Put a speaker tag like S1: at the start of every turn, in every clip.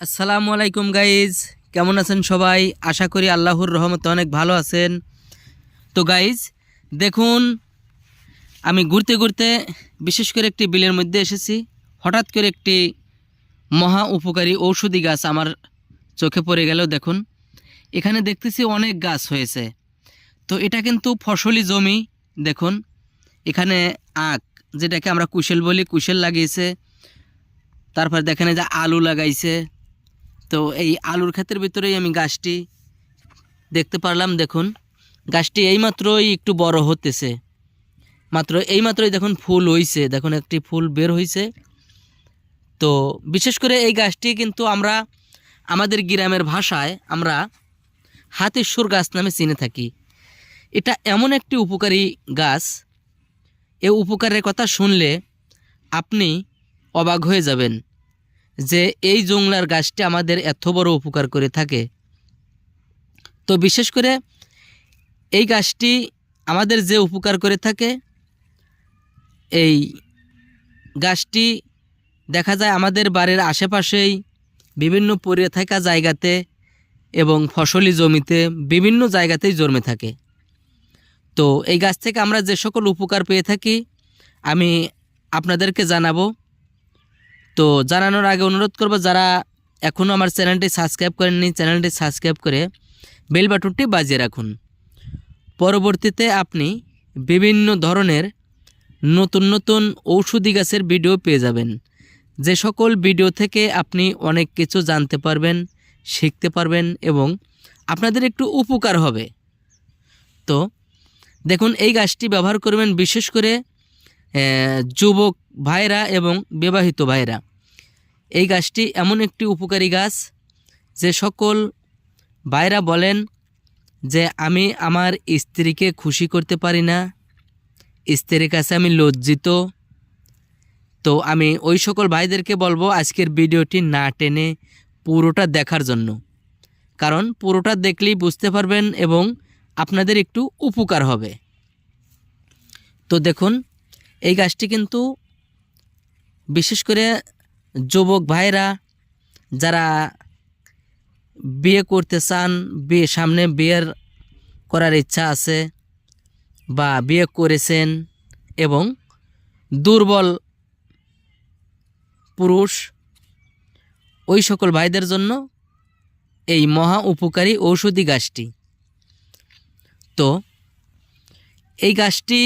S1: আসসালামু আলাইকুম গাইজ কেমন আছেন সবাই? আশা করি আল্লাহর রহমতে অনেক ভালো আছেন। তো গাইজ দেখুন, আমি ঘুরতে ঘুরতে বিশেষ করে একটি বিলের মধ্যে এসেছি। হঠাৎ করে একটি মহা উপকারী ঔষধি গাছ আমার চোখে পড়ে গেল, দেখুন। এখানে দেখতেছি অনেক গাছ হয়েছে। তো, এটা কিন্তু ফসলি জমি, দেখুন। এখানে আখ, যেটাকে আমরা কুশেল বলি, কুশেল লাগিয়েছে। তারপর দেখেন যে আলু লাগাইছে। তো এই আলুর ক্ষেতের ভিতরেই আমি গাছটি দেখতে পারলাম, দেখুন। গাছটি এইমাত্রই একটু বড় হতেছে। মাত্র এইমাত্রই দেখুন ফুল হইছে, দেখুন একটি ফুল বের হইছে। তো বিশেষ করে এই গাছটি কিন্তু আমরা আমাদের গ্রামের ভাষায় আমরা হাতের সুর গাছ নামে চিনে থাকি। এটা এমন একটি উপকারী গাছ। এ উপকারের কথা শুনলে আপনি অবাক হয়ে যাবেন। যে এই জংলার গাছটি আমাদের এত বড় উপকার করে থাকে। তো বিশেষ করে এই গাছটি আমাদের যে উপকার করে থাকে, এই গাছটি দেখা যায় আমাদের বাড়ির আশেপাশেই বিভিন্ন পড়ে থাকা জায়গাতে এবং ফসলি জমিতে বিভিন্ন জায়গাতেই জন্মে থাকে। তো এই গাছ থেকে আমরা যে সকল উপকার পেয়ে থাকি, আমি আপনাদেরকে জানাব তো জানানোর আগে অনুরোধ করব, যারা এখনও আমার চ্যানেলটি সাবস্ক্রাইব করেননি, চ্যানেলটি সাবস্ক্রাইব করে বেল বাটনটি বাজিয়ে রাখুন। পরবর্তীতে আপনি বিভিন্ন ধরনের নতুন নতুন ঔষধি গাছের ভিডিও পেয়ে যাবেন। যে সকল ভিডিও থেকে আপনি অনেক কিছু জানতে পারবেন, শিখতে পারবেন এবং আপনাদের একটু উপকার হবে। তো দেখুন, এই গাছটি ব্যবহার করবেন বিশেষ করে যুবক ভাইরা এবং বিবাহিত ভাইরা। এই গাছটি এমন একটি উপকারী গাছ যে সকল ভাইরা বলেন যে, আমি আমার স্ত্রীকে খুশি করতে পারি না। স্ত্রীর কাছে আমি লজ্জিত। তো আমি ওই সকল ভাইদেরকে বলব আজকের ভিডিওটি না টেনে পুরোটা দেখার জন্য। কারণ পুরোটা দেখলেই বুঝতে পারবেন এবং আপনাদের একটু উপকার হবে। তো দেখুন এই গাছটি কিন্তু বিশেষ করে যুবক ভাইরা যারা বিয়ে করতে চান, বিয়ে সামনে বিয়ের করার ইচ্ছা আছে বা বিয়ে করেছেন এবং দুর্বল পুরুষ, ওই সকল ভাইদের জন্য এই মহা উপকারী ঔষধি গাছটি। তো এই গাছটি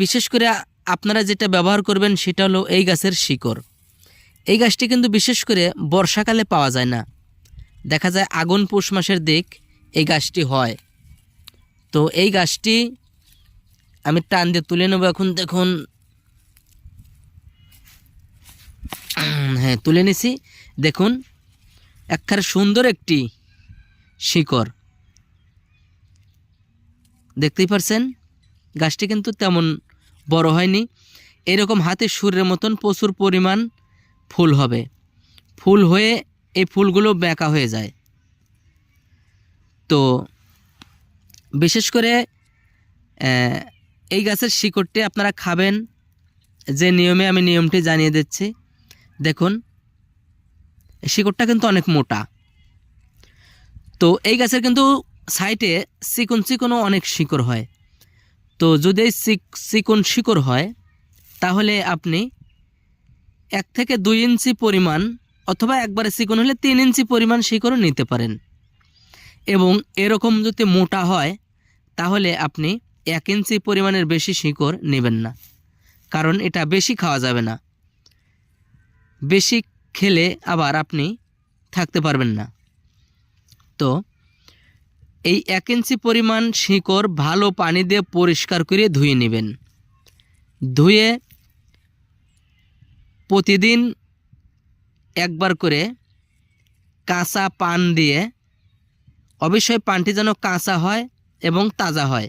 S1: বিশেষ করে আপনারা যেটা ব্যবহার করবেন সেটা হলো এই গাছের শিকড়। এই গাছটি কিন্তু বিশেষ করে বর্ষাকালে পাওয়া যায় না। দেখা যায় আগুন পৌষ মাসের দিক এই গাছটি হয়। তো এই গাছটি আমি টান দিয়ে তুলে নেব এখন, দেখুন। হ্যাঁ তুলে নিছি। দেখুন একখানে সুন্দর একটি শিকড়। দেখতেই পারছেন? গাছটি কিন্তু তেমন বড় হয়নি। এরকম হাতে সুরের মতন প্রচুর পরিমাণ ফুল হবে। ফুল হয়ে এই ফুলগুলো বেঁকা হয়ে যায়। তো বিশেষ করে এই গাছের শিকড়টি আপনারা খাবেন। যে নিয়মে আমি নিয়মটি জানিয়ে দিচ্ছি। দেখুন, শিকড়টা কিন্তু অনেক মোটা। তো এই গাছের কিন্তু সাইটে চিকন চিকনও অনেক শিকড় হয়। তো যদি এই চিক- চিকন শিকড় হয়, তাহলে আপনি এক থেকে দুই ইঞ্চি পরিমাণ অথবা একবারে চিকন হলে তিন ইঞ্চি পরিমাণ শিকড়ও নিতে পারেন। এবং এরকম যদি মোটা হয়, তাহলে আপনি এক ইঞ্চি পরিমাণের বেশি শিকড় নেবেন না। কারণ এটা বেশি খাওয়া যাবে না। বেশি খেলে আবার আপনি থাকতে পারবেন না। তো এই এক ইঞ্চি পরিমাণ শিকড় ভালো পানি দিয়ে পরিষ্কার করে ধুয়ে নেবেন। ধুয়ে প্রতিদিন একবার করে কাঁচা পান দিয়ে অবশ্যই পানটি যেন কাঁচা হয় এবং তাজা হয়।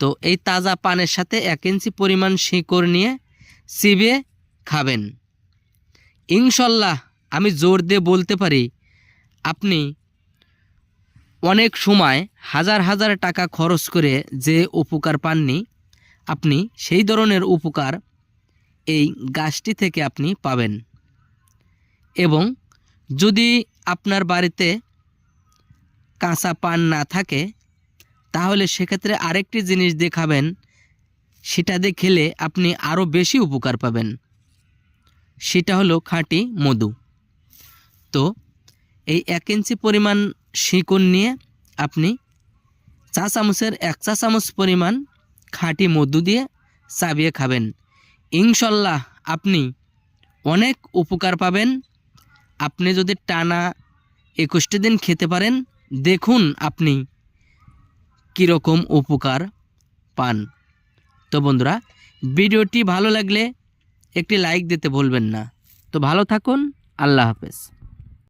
S1: তো এই তাজা পানের সাথে এক ইঞ্চি পরিমাণ শিকড় নিয়ে চিবে খাবেন। ইনশাল্লাহ আমি জোর দিয়ে বলতে পারি, আপনি অনেক সময় হাজার হাজার টাকা খরচ করে যে উপকার পাননি, আপনি সেই ধরনের উপকার এই গাছটি থেকে আপনি পাবেন। এবং যদি আপনার বাড়িতে কাঁচা পান না থাকে, তাহলে সেক্ষেত্রে আরেকটি জিনিস দেখাবেন, সেটা দিয়ে খেলে আপনি আরও বেশি উপকার পাবেন। সেটা হলো খাঁটি মধু। তো এই এক ইঞ্চি পরিমাণ শিকড় নিয়ে আপনি চা চামচের এক চা চামচ পরিমাণ খাঁটি মধু দিয়ে চাবিয়ে খাবেন। ইনশাল্লাহ আপনি অনেক উপকার পাবেন। আপনি যদি টানা একুশটি দিন খেতে পারেন, দেখুন আপনি কীরকম উপকার পান। তো বন্ধুরা, ভিডিওটি ভালো লাগলে একটি লাইক দিতে ভুলবেন না। তো ভালো থাকুন, আল্লাহ হাফেজ।